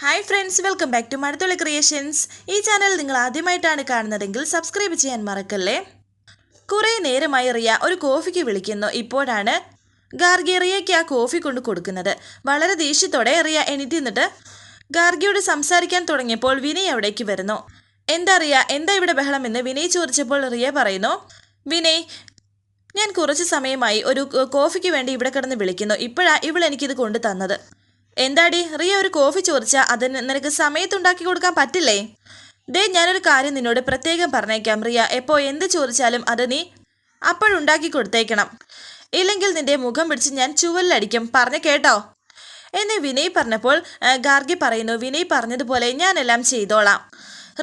Hi friends welcome back to Mazhathulli creations ഈ channel നിങ്ങൾ ആദ്യമായിട്ടാണ് കാണുന്നതെങ്കിൽ സബ്സ്ക്രൈബ് ചെയ്യാൻ മറക്കല്ലേ? കുറേ നേരമായി റിയ ഒരു കോഫിക്ക് വിളിക്കുന്നു. ഇപ്പോഴാണ് ഗാർഗി റിയയ്ക്ക് ആ കോഫി കൊണ്ട് കൊടുക്കുന്നത്. വളരെ ദേഷ്യത്തോടെ റിയ എണീറ്റ് നിന്നിട്ട് ഗാർഗിയോട് സംസാരിക്കാൻ തുടങ്ങിയപ്പോൾ വിനയ് അവിടേക്ക് വരുന്നു. എന്താ റിയ എന്താ ഇവിടെ ബഹളം എന്ന് വിനയ് ചോദിച്ചപ്പോൾ റിയ പറയുന്നു വിനയ് ഞാൻ കുറച്ച് സമയമായി ഒരു കോഫിക്ക് വേണ്ടി ഇവിടെ കിടന്ന് വിളിക്കുന്നു. ഇപ്പോഴാണ് ഇവൾ എനിക്കിത് കൊണ്ടു തന്നത്. എന്താടി റിയ ഒരു കോഫി ചോദിച്ചാൽ അതിന് നിനക്ക് സമയത്തുണ്ടാക്കി കൊടുക്കാൻ പറ്റില്ലേ? ദേ ഞാനൊരു കാര്യം നിന്നോട് പ്രത്യേകം പറഞ്ഞേക്കാം റിയ. എപ്പോ എന്ത് ചോദിച്ചാലും അത് നീ അപ്പോഴുണ്ടാക്കി കൊടുത്തേക്കണം. ഇല്ലെങ്കിൽ നിന്റെ മുഖം പിടിച്ച് ഞാൻ ചുവലിലടിക്കും. പറഞ്ഞു കേട്ടോ. എന്ന് വിനയ് പറഞ്ഞപ്പോൾ ഗാർഗി പറയുന്നു വിനയ് പറഞ്ഞതുപോലെ ഞാനെല്ലാം ചെയ്തോളാം.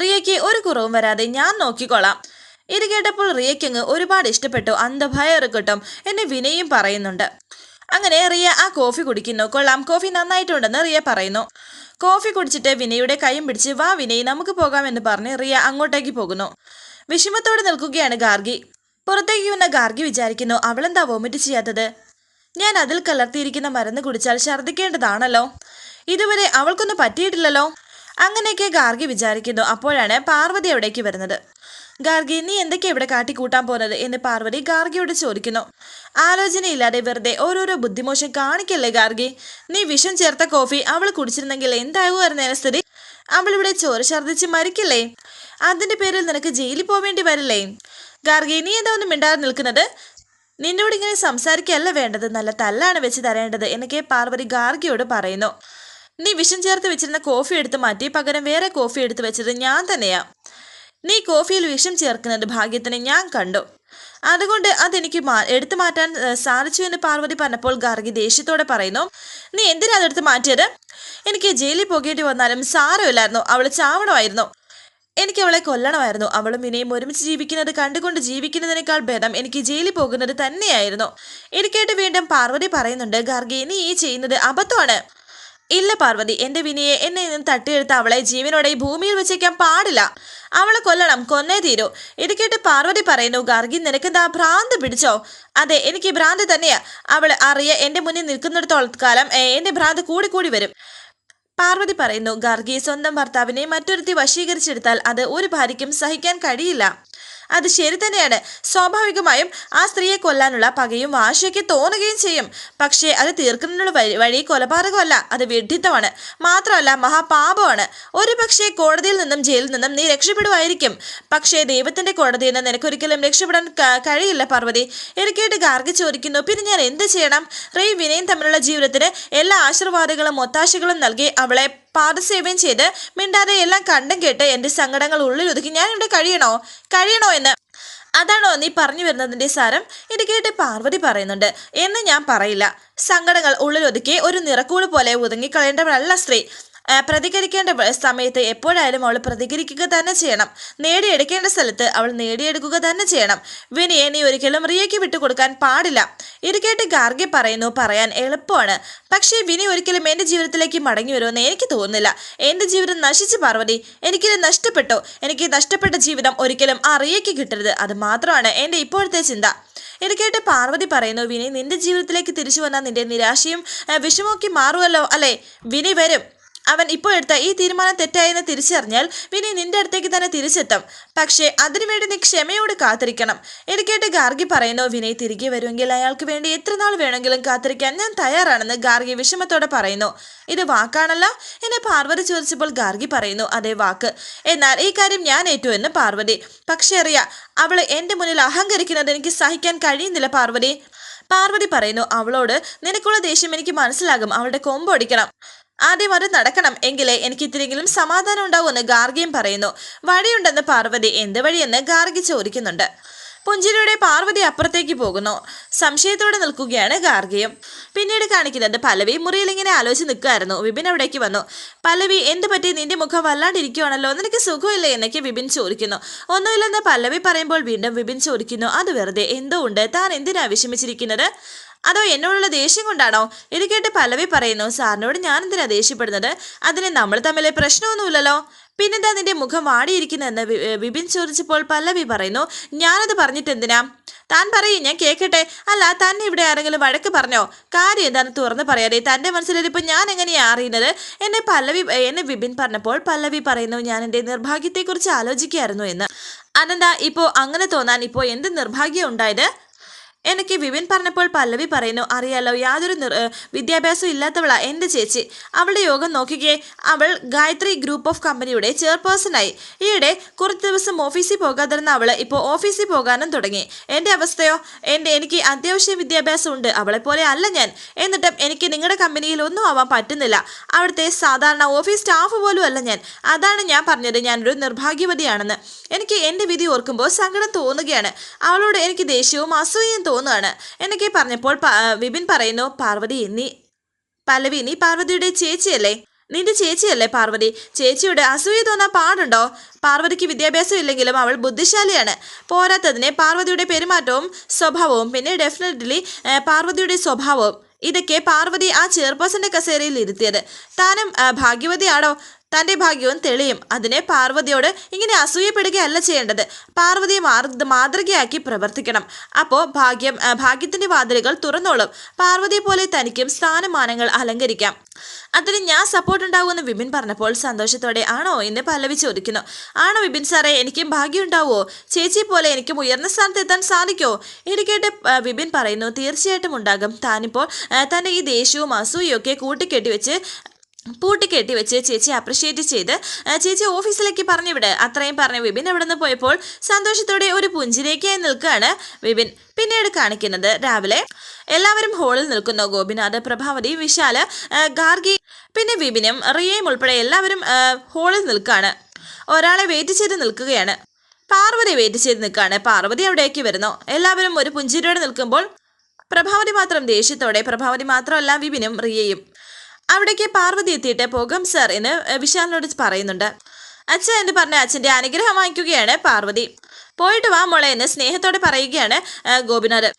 റിയയ്ക്ക് ഒരു കുറവും വരാതെ ഞാൻ നോക്കിക്കോളാം ഇത് കേട്ടപ്പോൾ റിയയ്ക്കങ്ങ് ഒരുപാട് ഇഷ്ടപ്പെട്ടു. അന്ധഭയം ഇറക്കട്ടും എന്ന് വിനയും പറയുന്നുണ്ട്. അങ്ങനെ റിയ ആ കോഫി കുടിക്കുന്നു. കൊള്ളാം. കോഫി നന്നായിട്ടുണ്ടെന്ന് റിയ പറയുന്നു. കോഫി കുടിച്ചിട്ട് വിനയുടെ കൈയും പിടിച്ച് വാ വിനയ് നമുക്ക് പോകാമെന്ന് പറഞ്ഞ് റിയ അങ്ങോട്ടേക്ക് പോകുന്നു. വിഷമത്തോടെ നിൽക്കുകയാണ് ഗാർഗി. പുറത്തേക്ക് വന്ന ഗാർഗി വിചാരിക്കുന്നു അവളെന്താ വോമിറ്റ് ചെയ്യാത്തത്? ഞാൻ അതിൽ കലർത്തിയിരിക്കുന്ന മരുന്ന് കുടിച്ചാൽ ഛർദ്ദിക്കേണ്ടതാണല്ലോ. ഇതുവരെ അവൾക്കൊന്നും പറ്റിയിട്ടില്ലല്ലോ. അങ്ങനെയൊക്കെ ഗാർഗി വിചാരിക്കുന്നു. അപ്പോഴാണ് പാർവതി അവിടേക്ക് വരുന്നത്. ഗാർഗി നീ എന്തൊക്കെയാ ഇവിടെ കാട്ടിക്കൂട്ടാൻ പോകുന്നത് എന്ന് പാർവതി ഗാർഗിയോട് ചോദിക്കുന്നു. ആലോചനയില്ലാതെ വെറുതെ ഓരോരോ ബുദ്ധിമോശം കാണിക്കല്ലേ ഗാർഗി? നീ വിഷം ചേർത്ത കോഫി അവൾ കുടിച്ചിരുന്നെങ്കിൽ എന്താകുമായിരുന്നേനെ സ്ഥിതി? അവളിവിടെ ചോര ഛർദ്ദിച്ച് മരിക്കില്ലേ? അതിന്റെ പേരിൽ നിനക്ക് ജയിലിൽ പോവേണ്ടി വരില്ലേ? ഗാർഗി നീ എന്താ ഒന്നും മിണ്ടാതെ നിൽക്കുന്നത്? നിന്നോട് ഇങ്ങനെ സംസാരിക്കല്ല വേണ്ടത്. നല്ല തല്ലാണ് വെച്ച് തരേണ്ടത് എന്നൊക്കെ പാർവതി ഗാർഗിയോട് പറയുന്നു. നീ വിഷം ചേർത്ത് വെച്ചിരുന്ന കോഫി എടുത്ത് മാറ്റി പകരം വേറെ കോഫി എടുത്ത് വെച്ചത് ഞാൻ തന്നെയാ. നീ കോഫിയിൽ വിഷം ചേർക്കുന്നത് ഭാഗ്യത്തിന് ഞാൻ കണ്ടു. അതുകൊണ്ട് അതെനിക്ക് മാ- എടുത്തു മാറ്റാൻ സാധിച്ചു എന്ന് പാർവതി പറഞ്ഞപ്പോൾ ഗാർഗി ദേഷ്യത്തോടെ പറയുന്നു നീ എന്തിനാ അതെടുത്ത് മാറ്റിയത്? എനിക്ക് ജയിലിൽ പോകേണ്ടി വന്നാലും സാരമില്ലായിരുന്നു അവൾ ചാവണമായിരുന്നു. എനിക്ക് അവളെ കൊല്ലണമായിരുന്നു. അവളും ഇനിയും ഒരുമിച്ച് ജീവിക്കുന്നത് കണ്ടുകൊണ്ട് ജീവിക്കുന്നതിനേക്കാൾ ഭേദം എനിക്ക് ജയിലിൽ പോകുന്നത് തന്നെയായിരുന്നു. എനിക്കേട്ട് വീണ്ടും പാർവതി പറയുന്നുണ്ട് ഗാർഗി നീ ഈ ചെയ്യുന്നത് അബദ്ധമാണ്. ഇല്ല പാർവതി എന്റെ വിനിയെ എന്നെ നിന്ന് തട്ടിയെടുത്ത അവളെ ജീവനോടെ ഈ ഭൂമിയിൽ വെച്ചേക്കാൻ പാടില്ല. അവളെ കൊല്ലണം കൊന്നേ തീരൂ. ഇത് കേട്ട് പാർവതി പറയുന്നു ഗാർഗി നിനക്കെന്താ ഭ്രാന്ത് പിടിച്ചോ? അതെ എനിക്ക് ഭ്രാന്ത് തന്നെയാ. അവൾ അറിയ എന്റെ മുന്നിൽ നിൽക്കുന്നിടത്തോളം കാലം എന്റെ ഭ്രാന്ത് കൂടി കൂടി വരും. പാർവതി പറയുന്നു ഗാർഗി സ്വന്തം ഭർത്താവിനെ മറ്റൊരുത്തി വശീകരിച്ചെടുത്താൽ അത് ഒരു ഭാര്യയ്ക്കും സഹിക്കാൻ കഴിയില്ല. അത് ശരി തന്നെയാണ്. സ്വാഭാവികമായും ആ സ്ത്രീയെ കൊല്ലാനുള്ള പകയും വാശിയൊക്കെ തോന്നുകയും ചെയ്യും. പക്ഷേ അത് തീർക്കുന്നതിനുള്ള വഴി വഴി കൊലപാതകമല്ല. അത് വിഡ്ഢിത്തമാണ്. മാത്രമല്ല മഹാപാപമാണ്. ഒരു പക്ഷേ കോടതിയിൽ നിന്നും ജയിലിൽ നിന്നും നീ രക്ഷപ്പെടുമായിരിക്കും. പക്ഷേ ദൈവത്തിന്റെ കോടതിയിൽ നിന്ന് നിനക്കൊരിക്കലും രക്ഷപ്പെടാൻ കഴിയില്ല പാർവതി. എനിക്കേട്ട് ഗാർഗി ചോദിക്കുന്നു പിന്നെ ഞാൻ എന്ത് ചെയ്യണം? റെയ് വിനയും തമ്മിലുള്ള ജീവിതത്തിന് എല്ലാ ആശീർവാദങ്ങളും ഒത്താശകളും നൽകി അവളെ പാദസേവയും ചെയ്ത് മിണ്ടാതെ എല്ലാം കണ്ടും കേട്ട് എന്റെ സങ്കടങ്ങൾ ഉള്ളിലൊതുക്കി ഞാൻ ഇവിടെ കഴിയണോ? കഴിയണോ എന്ന്? അതാണോ നീ പറഞ്ഞു വരുന്നതിന്റെ സാരം? ഇത് കേട്ട് പാർവതി പറയുന്നുണ്ട് എന്ന് ഞാൻ പറയില്ല. സങ്കടങ്ങൾ ഉള്ളിലൊതുക്കി ഒരു നിറക്കൂട് പോലെ ഒതുങ്ങിക്കളയേണ്ടവളല്ല സ്ത്രീ. പ്രതികരിക്കേണ്ട സമയത്ത് എപ്പോഴായാലും അവൾ പ്രതികരിക്കുക തന്നെ ചെയ്യണം. നേടിയെടുക്കേണ്ട സ്ഥലത്ത് അവൾ നേടിയെടുക്കുക തന്നെ ചെയ്യണം. വിനിയെ നീ ഒരിക്കലും റിയയ്ക്ക് വിട്ടുകൊടുക്കാൻ പാടില്ല. ഇത് കേട്ട് ഗാർഗി പറയുന്നു പറയാൻ എളുപ്പമാണ്. പക്ഷേ വിനി ഒരിക്കലും എന്റെ ജീവിതത്തിലേക്ക് മടങ്ങി വരുമെന്ന് എനിക്ക് തോന്നുന്നില്ല. എന്റെ ജീവിതം നശിച്ചു പാർവതി. എനിക്കിത് നഷ്ടപ്പെട്ടു. എനിക്ക് നഷ്ടപ്പെട്ട ജീവിതം ഒരിക്കലും ആ റിയയ്ക്ക് കിട്ടരുത്. അത് മാത്രമാണ് എന്റെ ഇപ്പോഴത്തെ ചിന്ത. ഇത് കേട്ട് പാർവതി പറയുന്നു വിനി നിന്റെ ജീവിതത്തിലേക്ക് തിരിച്ചു വന്നാൽ നിന്റെ നിരാശയും വിഷമമൊക്കെ മാറുമല്ലോ. അല്ലേ? വിനി വരും. അവൻ ഇപ്പോൾ എടുത്ത ഈ തീരുമാനം തെറ്റായെന്ന് തിരിച്ചറിഞ്ഞാൽ വിനി നിന്റെ അടുത്തേക്ക് തന്നെ തിരിച്ചെത്തും. പക്ഷേ അതിനുവേണ്ടി നീ ക്ഷമയോട് കാത്തിരിക്കണം. എടുക്കേട്ട് ഗാർഗി പറയുന്നു വിനയ് തിരികെ വരുമെങ്കിൽ അയാൾക്ക് വേണ്ടി എത്ര നാൾ വേണമെങ്കിലും കാത്തിരിക്കാൻ ഞാൻ തയ്യാറാണെന്ന് ഗാർഗി വിഷമത്തോടെ പറയുന്നു. ഇത് വാക്കാണല്ല? എന്നെ പാർവതി ചോദിച്ചപ്പോൾ ഗാർഗി പറയുന്നു അതേ വാക്ക്. എന്നാൽ ഈ കാര്യം ഞാൻ ഏറ്റു എന്ന് പാർവതി. പക്ഷേ അറിയ അവൾ എന്റെ മുന്നിൽ അഹങ്കരിക്കുന്നത് എനിക്ക് സഹിക്കാൻ കഴിയുന്നില്ല പാർവതി. പാർവതി പറയുന്നു അവളോട് നിനക്കുള്ള ദേഷ്യം എനിക്ക് മനസ്സിലാകും. അവളുടെ കൊമ്പൊടിക്കണം ആദ്യം അത് നടക്കണം. എങ്കിലേ എനിക്ക് ഇത്തിരിയെങ്കിലും സമാധാനം ഉണ്ടാവുമെന്ന് ഗാർഗിയും പറയുന്നു. വഴിയുണ്ടെന്ന് പാർവതി എന്ത് വഴിയെന്ന് ഗാർഗി ചോദിക്കുന്നുണ്ട്. പുഞ്ചിരിയുടെ പാർവതി അപ്പുറത്തേക്ക് പോകുന്നു. സംശയത്തോടെ നിൽക്കുകയാണ് ഗാർഗിയും. പിന്നീട് കാണിക്കുന്നത് പലവി മുറിയിൽ ഇങ്ങനെ ആലോചിച്ച് നിൽക്കുമായിരുന്നു വിപിൻ അവിടേക്ക് വന്നു. പലവി എന്ത് പറ്റി? നിന്റെ മുഖം വല്ലാണ്ടിരിക്കുവാണല്ലോ. നിനക്ക് സുഖമില്ല? എന്നൊക്കെ വിപിൻ ചോദിക്കുന്നു. ഒന്നുമില്ലെന്ന് പല്ലവി പറയുമ്പോൾ വീണ്ടും വിപിൻ ചോദിക്കുന്നു. അത് വെറുതെ എന്തോ ഉണ്ട്? താൻ എന്തിനാ വിഷമിച്ചിരിക്കുന്നത്? അതോ എന്നോടുള്ള ദേഷ്യം കൊണ്ടാണോ? ഇത് കേട്ട് പലവി പറയുന്നു സാറിനോട് ഞാൻ എന്തിനാ ദേഷ്യപ്പെടുന്നത്? അതിന് നമ്മൾ തമ്മിലെ പ്രശ്നമൊന്നുമില്ലല്ലോ. പിന്നെന്താ നിന്റെ മുഖം വാടിയിരിക്കുന്നതെന്ന് വിപിൻ ചോദിച്ചപ്പോൾ പല്ലവി പറയുന്നു ഞാനത് പറഞ്ഞിട്ട് എന്തിനാ താൻ പറയും ഞാൻ കേൾക്കട്ടെ അല്ല തന്നെ ഇവിടെ ആരെങ്കിലും വഴക്ക് പറഞ്ഞോ? കാര്യം എന്താണെന്ന് തുറന്ന് പറയാതെ? തന്റെ മനസ്സിലിരിപ്പോൾ ഞാൻ എങ്ങനെയാണ് അറിയുന്നത്? എന്നെ പല്ലവി എന്നെ വിപിൻ പറഞ്ഞപ്പോൾ പല്ലവി പറയുന്നു ഞാൻ എന്റെ നിർഭാഗ്യത്തെക്കുറിച്ച് ആലോചിക്കുകയായിരുന്നു എന്ന്. അനന്ത ഇപ്പോൾ അങ്ങനെ തോന്നാൻ ഇപ്പോൾ എന്ത് നിർഭാഗ്യം ഉണ്ടായത്? എനിക്ക് വിപിൻ പറഞ്ഞപ്പോൾ പല്ലവി പറയുന്നു അറിയാലോ യാതൊരു വിദ്യാഭ്യാസവും ഇല്ലാത്തവളാ എന്റെ ചേച്ചി. അവളുടെ യോഗം നോക്കിക്കേ അവൾ ഗായത്രി ഗ്രൂപ്പ് ഓഫ് കമ്പനിയുടെ ചെയർപേഴ്സണായി ഈയിടെ കുറച്ച് ദിവസം ഓഫീസിൽ പോകാതിരുന്ന അവൾ ഇപ്പോൾ ഓഫീസിൽ പോകാനും തുടങ്ങി. എന്റെ അവസ്ഥയോ? എന്റെ എനിക്ക് അത്യാവശ്യം വിദ്യാഭ്യാസം ഉണ്ട് അവളെപ്പോലെ അല്ല ഞാൻ. എന്നിട്ടും എനിക്ക് നിങ്ങളുടെ കമ്പനിയിൽ ഒന്നും ആവാൻ പറ്റുന്നില്ല. അവിടുത്തെ സാധാരണ ഓഫീസ് സ്റ്റാഫ് പോലും അല്ല ഞാൻ. അതാണ് ഞാൻ പറഞ്ഞത് ഞാനൊരു നിർഭാഗ്യവതിയാണെന്ന്. എനിക്ക് എന്റെ വിധി ഓർക്കുമ്പോൾ സങ്കടം തോന്നുകയാണ്. അവളോട് എനിക്ക് ദേഷ്യവും അസൂയയും തോന്നുകയാണ് എന്നൊക്കെ പറഞ്ഞപ്പോൾ വിപിൻ പറയുന്നു പാർവതി നീ പല്ലവി നീ പാർവതിയുടെ ചേച്ചിയല്ലേ? നിന്റെ ചേച്ചിയല്ലേ പാർവതി? ചേച്ചിയുടെ അസൂയ തോന്നാൻ പാടുണ്ടോ? പാർവതിക്ക് വിദ്യാഭ്യാസം ഇല്ലെങ്കിലും അവൾ ബുദ്ധിശാലിയാണ്. പോരാത്തതിനെ പാർവതിയുടെ പെരുമാറ്റവും സ്വഭാവവും പിന്നെ ഡെഫിനറ്റ്ലി പാർവതിയുടെ സ്വഭാവവും. ഇതൊക്കെ പാർവതി ആ ചെയർപേഴ്സന്റെ കസേരയിൽ ഇരുത്തിയത്. താനും ഭാഗ്യവതിയാണോ? തന്റെ ഭാഗ്യവും തെളിയും. അതിനെ പാർവതിയോട് ഇങ്ങനെ അസൂയപ്പെടുകയല്ല ചെയ്യേണ്ടത്. പാർവതിയെ മാതൃകയാക്കി പ്രവർത്തിക്കണം. അപ്പോൾ ഭാഗ്യം ഭാഗ്യത്തിന്റെ വാതിലുകൾ തുറന്നോളും. പാർവതിയെ പോലെ തനിക്കും സ്ഥാനമാനങ്ങൾ അലങ്കരിക്കാം. അതിന് ഞാൻ സപ്പോർട്ട് ഉണ്ടാവുമെന്ന് വിപിൻ പറഞ്ഞപ്പോൾ സന്തോഷത്തോടെ ആണോ എന്ന് പല്ലവി ചോദിക്കുന്നു. ആണോ വിപിൻ സാറേ എനിക്കും ഭാഗ്യം ഉണ്ടാവുമോ? ചേച്ചി പോലെ എനിക്കും ഉയർന്ന സ്ഥാനത്ത് എത്താൻ സാധിക്കുമോ ഇത് കേട്ട് ആ, വിപിൻ പറയുന്നു തീർച്ചയായിട്ടും ഉണ്ടാകും. താനിപ്പോൾ തന്റെ ഈ ദേഷ്യവും അസൂയൊക്കെ കൂട്ടിക്കെട്ടി വെച്ച് പൂട്ടിക്കെട്ടി വെച്ച് ചേച്ചി അപ്രിഷ്യേറ്റ് ചെയ്ത് ചേച്ചി ഓഫീസിലേക്ക് പറഞ്ഞു വിട് അത്രയും പറഞ്ഞ് വിപിൻ അവിടെ നിന്ന് പോയപ്പോൾ സന്തോഷത്തോടെ ഒരു പുഞ്ചിരേക്കായി നിൽക്കുകയാണ് വിപിൻ. പിന്നീട് കാണിക്കുന്നത് രാവിലെ. എല്ലാവരും ഹോളിൽ നിൽക്കുന്നു. ഗോപിനാഥ് പ്രഭാവതി വിശാൽ ഗാർഗി പിന്നെ വിപിനും റിയയും ഉൾപ്പെടെ എല്ലാവരും ഹാളിൽ നിൽക്കുകയാണ്. ഒരാളെ വെയിറ്റ് ചെയ്ത് നിൽക്കുകയാണ്. പാർവതി വെയിറ്റ് ചെയ്ത് നിൽക്കുകയാണ്. പാർവതി അവിടേക്ക് വരുന്നു. എല്ലാവരും ഒരു പുഞ്ചിരിയോടെ നിൽക്കുമ്പോൾ പ്രഭാവതി മാത്രം ദേഷ്യത്തോടെ പ്രഭാവതി മാത്രമല്ല വിപിനും റിയയും. അവിടേക്ക് പാർവതി എത്തിയിട്ട് പോകാം സർ എന്ന് വിശാലിനോട് പറയുന്നുണ്ട്. അച്ഛൻ എന്ന് പറഞ്ഞ അച്ഛന്റെ അനുഗ്രഹം വാങ്ങിക്കുകയാണ് പാർവതി. പോയിട്ട് വാ മോളെ എന്ന് സ്നേഹത്തോടെ പറയുകയാണ് ഗോപിനാഥ്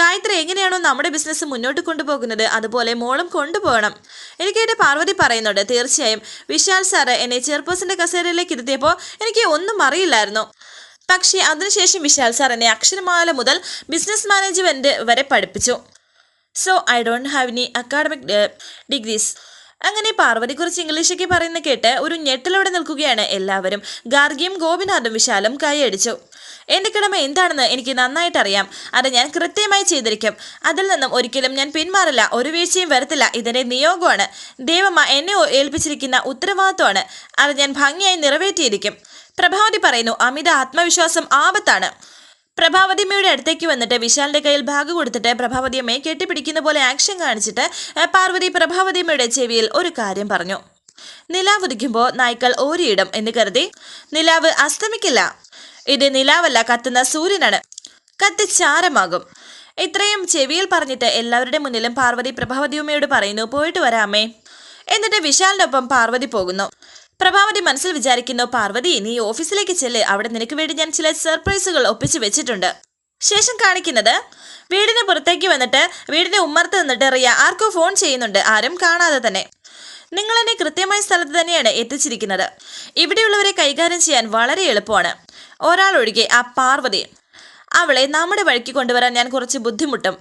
ഗായത്രി എങ്ങനെയാണോ നമ്മുടെ ബിസിനസ് മുന്നോട്ട് കൊണ്ടുപോകുന്നത് അതുപോലെ മോളും കൊണ്ടുപോകണം. എനിക്കായിട്ട് പാർവതി പറയുന്നുണ്ട് തീർച്ചയായും. വിശാൽ സാറ് എന്നെ ചെയർപേഴ്സന്റെ കസേരയിലേക്ക് ഇരുത്തിയപ്പോൾ എനിക്ക് ഒന്നും അറിയില്ലായിരുന്നു. പക്ഷേ അതിനുശേഷം വിശാൽ സാർ എന്നെ അക്ഷരമാല മുതൽ ബിസിനസ് മാനേജ്മെന്റ് വരെ പഠിപ്പിച്ചു. So I don't have any academic degrees അങ്ങനെ പാർവതിക്കുറിച്ച് ഇംഗ്ലീഷൊക്കെ പറയുന്ന കേട്ട് ഒരു ഞെട്ടലോടെ നിൽക്കുകയാണ് എല്ലാവരും. ഗാർഗിയും ഗോപിനാഥും വിശാലും കൈയടിച്ചു എന്റെ കടമ എന്താണെന്ന് എനിക്ക് നന്നായിട്ട് അറിയാം അത് ഞാൻ കൃത്യമായി ചെയ്തിരിക്കും. അതിൽ നിന്നും ഒരിക്കലും ഞാൻ പിന്മാറില്ല. ഒരു വീഴ്ചയും വരത്തില്ല. ഇതിന്റെ നിയോഗമാണ്. ദേവമ്മ എന്നെ ഏൽപ്പിച്ചിരിക്കുന്ന ഉത്തരവാദിത്വമാണ്. അത് ഞാൻ ഭംഗിയായി നിറവേറ്റിയിരിക്കും. പ്രഭാവതി പറയുന്നു അമിത ആത്മവിശ്വാസം ആപത്താണ്. പ്രഭാവതിയമ്മയുടെ അടുത്തേക്ക് വന്നിട്ട് വിശാലിന്റെ കയ്യിൽ ബാഗ് കൊടുത്തിട്ട് പ്രഭാവതിയമ്മയെ കെട്ടിപ്പിടിക്കുന്ന പോലെ ആക്ഷൻ കാണിച്ചിട്ട് പാർവതി പ്രഭാവതിയമ്മയുടെ ചെവിയിൽ ഒരു കാര്യം പറഞ്ഞു. നിലാവ് ഉദിക്കുമ്പോൾ നായ്ക്കൾ ഓരിയിടും എന്ന് കരുതി. നിലാവ് അസ്തമിക്കില്ല. ഇത് നിലാവല്ല കത്തുന്ന സൂര്യനാണ്. കത്തിച്ചാരമാകും ഇത്രയും ചെവിയിൽ പറഞ്ഞിട്ട് എല്ലാവരുടെ മുന്നിലും പാർവതി പ്രഭാവതിയമ്മയോട് പറയുന്നു പോയിട്ട് വരാമേ എന്നിട്ട് വിശാലിനൊപ്പം പാർവതി പോകുന്നു. പ്രഭാവതി മനസ്സിൽ വിചാരിക്കുന്നു പാർവതി നീ ഓഫീസിലേക്ക് ചെല്ല്. അവിടെ നിനക്ക് വേണ്ടി ഞാൻ ചില സർപ്രൈസുകൾ ഒപ്പിച്ചു വെച്ചിട്ടുണ്ട്. ശേഷം കാണിക്കുന്നത് വീടിന് പുറത്തേക്ക് വന്നിട്ട് വീടിന്റെ ഉമ്മർത്ത് നിന്നിട്ട് റിയ ആർക്കോ ഫോൺ ചെയ്യുന്നുണ്ട്. ആരും കാണാതെ തന്നെ. നിങ്ങൾ എന്നെ കൃത്യമായ സ്ഥലത്ത് തന്നെയാണ് എത്തിച്ചിരിക്കുന്നത്. ഇവിടെയുള്ളവരെ കൈകാര്യം ചെയ്യാൻ വളരെ എളുപ്പമാണ്. ഒരാളൊഴികെ ആ പാർവതി. അവളെ നമ്മുടെ വഴിക്ക് കൊണ്ടുവരാൻ ഞാൻ കുറച്ച് ബുദ്ധിമുട്ടും.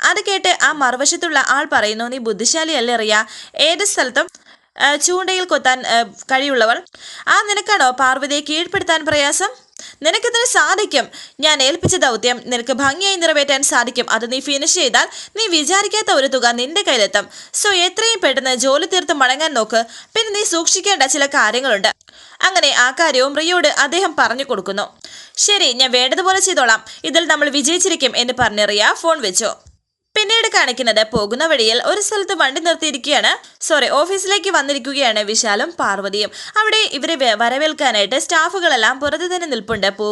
അത് കേട്ട് ആ മറുവശത്തുള്ള ആൾ പറയുന്നു നീ ബുദ്ധിശാലിയല്ലേ റിയ? ഏത് സ്ഥലത്തും ചൂണ്ടയിൽ കൊത്താൻ കഴിയുള്ളവൾ. ആ നിനക്കാണോ പാർവതിയെ കീഴ്പ്പെടുത്താൻ പ്രയാസം? നിനക്കിതിന് സാധിക്കും? ഞാൻ ഏൽപ്പിച്ച ദൗത്യം നിനക്ക് ഭംഗിയായി നിറവേറ്റാൻ സാധിക്കും. അത് നീ ഫിനിഷ് ചെയ്താൽ നീ വിചാരിക്കാത്ത ഒരു തുക നിന്റെ കയ്യിലെത്തും. സോ എത്രയും പെട്ടെന്ന് ജോലി തീർത്ത് മടങ്ങാൻ നോക്ക്. പിന്നെ നീ സൂക്ഷിക്കേണ്ട ചില കാര്യങ്ങളുണ്ട്. അങ്ങനെ ആ കാര്യവും റിയോട് അദ്ദേഹം പറഞ്ഞു കൊടുക്കുന്നു. ശരി ഞാൻ വേണ്ടതുപോലെ ചെയ്തോളാം. ഇതിൽ നമ്മൾ വിജയിച്ചിരിക്കും എന്ന് പറഞ്ഞ് റിയ ഫോൺ വെച്ചു. പിന്നീട് കാണിക്കുന്നത് പോകുന്ന വഴിയിൽ ഒരു സ്ഥലത്ത് വണ്ടി നിർത്തിയിരിക്കുകയാണ്. സോറി ഓഫീസിലേക്ക് വന്നിരിക്കുകയാണ് വിശാലും പാർവതിയും. അവിടെ ഇവരെ വരവേൽക്കാനായിട്ട് സ്റ്റാഫുകളെല്ലാം പുറത്ത് തന്നെ നിൽപ്പുണ്ട് പൂ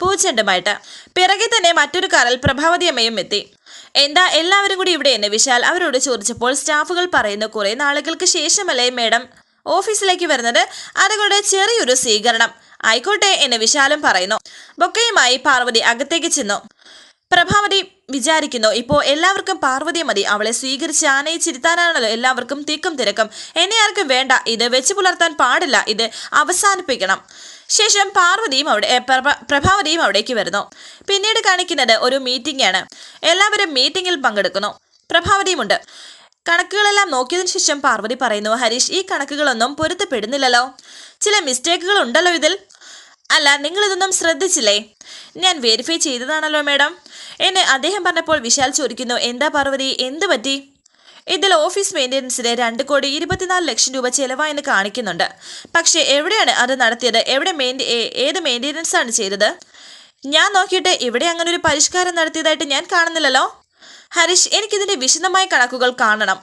പൂച്ചെണ്ടുമായിട്ട്. പിറകെ തന്നെ മറ്റൊരു കാറിൽ പ്രഭാവതി അമ്മയും എത്തി. എന്താ എല്ലാവരും കൂടി ഇവിടെ എന്ന് വിശാൽ അവരോട് ചോദിച്ചപ്പോൾ സ്റ്റാഫുകൾ പറയുന്ന കുറെ നാളുകൾക്ക് ശേഷമല്ലേ മേഡം ഓഫീസിലേക്ക് വരുന്നത്? അതുകൊണ്ട് ചെറിയൊരു സ്വീകരണം. ആയിക്കോട്ടെ എന്ന് വിശാലും പറയുന്നു. ബൊക്കയുമായി പാർവതി അകത്തേക്ക് ചെന്നു. പ്രഭാവതി വിചാരിക്കുന്നു. ഇപ്പോൾ എല്ലാവർക്കും പാർവതിയെ മതി. അവളെ സ്വീകരിച്ച് ആനയിച്ചിരുത്താനാണല്ലോ എല്ലാവർക്കും തിക്കും തിരക്കും. എന്നെ ആർക്കും വേണ്ട. ഇത് വെച്ച് പുലർത്താൻ പാടില്ല. ഇത് അവസാനിപ്പിക്കണം. ശേഷം പാർവതിയും അവിടെ പ്രഭാവതിയും അവിടേക്ക് വരുന്നു. പിന്നീട് കാണിക്കുന്നത് ഒരു മീറ്റിംഗ് ആണ് എല്ലാവരും മീറ്റിംഗിൽ പങ്കെടുക്കുന്നു. പ്രഭാവതിയുമുണ്ട്. കണക്കുകളെല്ലാം നോക്കിയതിനു ശേഷം പാർവതി പറയുന്നു ഹരീഷ് ഈ കണക്കുകളൊന്നും പൊരുത്തപ്പെടുന്നില്ലല്ലോ. ചില മിസ്റ്റേക്കുകൾ ഉണ്ടല്ലോ ഇതിൽ? അല്ല നിങ്ങളിതൊന്നും ശ്രദ്ധിച്ചില്ലേ? ഞാൻ വെരിഫൈ ചെയ്തതാണല്ലോ മാഡം എന്നെ അദ്ദേഹം പറഞ്ഞപ്പോൾ വിശാൽ ചോദിക്കുന്നു എന്താ പാർവതി? എന്ത് പറ്റി? ഇതിൽ ഓഫീസ് മെയിന്റെനൻസിന് രണ്ട് കോടി ഇരുപത്തിനാല് ലക്ഷം രൂപ ചെലവായെന്ന് കാണിക്കുന്നുണ്ട്. പക്ഷേ എവിടെയാണ് അത് നടത്തിയത്? എവിടെ മെയിൻ ഏത് മെയിന്റെനൻസ് ആണ് ചെയ്തത്? ഞാൻ നോക്കിയിട്ട് ഇവിടെ അങ്ങനെ ഒരു പരിഷ്കാരം നടത്തിയതായിട്ട് ഞാൻ കാണുന്നില്ലല്ലോ. ഹരീഷ് എനിക്കിതിന്റെ വിശദമായ കണക്കുകൾ കാണണം.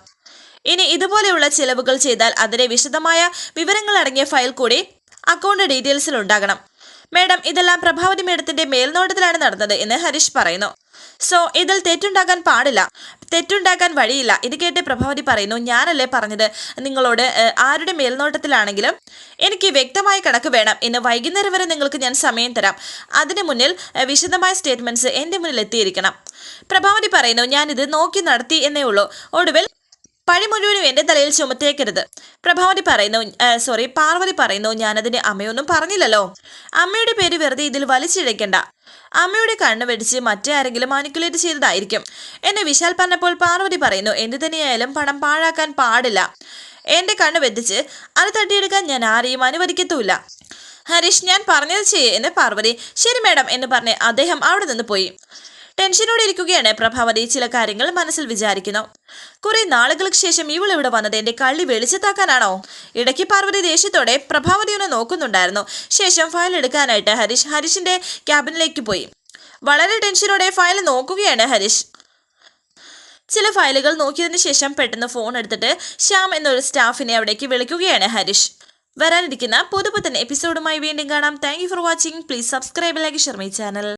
ഇനി ഇതുപോലെയുള്ള ചിലവുകൾ ചെയ്താൽ അതിലെ വിശദമായ വിവരങ്ങൾ അടങ്ങിയ ഫയൽ കൂടി അക്കൗണ്ട് ഡീറ്റെയിൽസിൽ ഉണ്ടാകണം. മേഡം ഇതെല്ലാം പ്രഭാവതി മേഡത്തിന്റെ മേൽനോട്ടത്തിലാണ് നടന്നത് എന്ന് ഹരീഷ് പറയുന്നു. സോ ഇതിൽ തെറ്റുണ്ടാകാൻ പാടില്ല. തെറ്റുണ്ടാക്കാൻ വഴിയില്ല. ഇത് കേട്ട് പ്രഭാവതി പറയുന്നു ഞാനല്ലേ പറഞ്ഞത്? നിങ്ങളോട് ആരുടെ മേൽനോട്ടത്തിലാണെങ്കിലും എനിക്ക് വ്യക്തമായ കണക്ക് വേണം. ഇന്ന് വൈകുന്നേരം വരെ നിങ്ങൾക്ക് ഞാൻ സമയം തരാം. അതിന് മുന്നിൽ വിശദമായ സ്റ്റേറ്റ്മെന്റ്സ് എന്റെ മുന്നിൽ എത്തിയിരിക്കണം. പ്രഭാവതി പറയുന്നു ഞാനിത് നോക്കി നടത്തി എന്നേ ഉള്ളൂ. ഒടുവിൽ പഴി മുഴുവനും എന്റെ തലയിൽ ചുമത്തേക്കരുത്. പ്രഭാവതി പറയുന്നു സോറി പാർവതി പറയുന്നു ഞാനതിന് അമ്മയൊന്നും പറഞ്ഞില്ലല്ലോ. അമ്മയുടെ പേര് വെറുതെ ഇതിൽ വലിച്ചിഴയ്ക്കണ്ട അമ്മയുടെ കണ്ണ് വെടിച്ച് മറ്റേ ആരെങ്കിലും മാനിക്കുലേറ്റ് ചെയ്തതായിരിക്കും. എന്നെ വിശാൽ പറഞ്ഞപ്പോൾ പാർവതി പറയുന്നു എന്ത് തന്നെയായാലും പണം പാഴാക്കാൻ പാടില്ല. എന്റെ കണ്ണ് വെട്ടിച്ച് അത് തട്ടിയെടുക്കാൻ ഞാൻ ആരെയും അനുവദിക്കത്തുമില്ല. ഹരീഷ് ഞാൻ പറഞ്ഞത് ചെയ്യേ എന്ന് പാർവതി ശരി മേഡം എന്ന് പറഞ്ഞ് അദ്ദേഹം അവിടെ നിന്ന് പോയി. ടെൻഷനോടെ ഇരിക്കുകയാണ് പ്രഭാവതി. ചില കാര്യങ്ങൾ മനസ്സിൽ വിചാരിക്കുന്നു. കുറെ നാളുകൾക്ക് ശേഷം ഇവൾ ഇവിടെ വന്നത് എന്റെ കള്ളി വെളിച്ചത്താക്കാനാണോ? ഇടയ്ക്ക് പാർവതി ദേഷ്യത്തോടെ പ്രഭാവതി ഒന്ന് നോക്കുന്നുണ്ടായിരുന്നു. ശേഷം ഫയൽ എടുക്കാനായിട്ട് ഹരീഷ് ഹരീഷിന്റെ ക്യാബിനിലേക്ക് പോയി. വളരെ ടെൻഷനോടെ ഫയൽ നോക്കുകയാണ് ഹരീഷ്. ചില ഫയലുകൾ നോക്കിയതിന് ശേഷം പെട്ടെന്ന് ഫോൺ എടുത്തിട്ട് ശ്യാം എന്നൊരു സ്റ്റാഫിനെ അവിടേക്ക് വിളിക്കുകയാണ് ഹരീഷ്. വരാനിരിക്കുന്ന പുതുപുത്തൻ എപ്പിസോഡുമായി വീണ്ടും കാണാം. Thank for watching please subscribe like Sharmi channel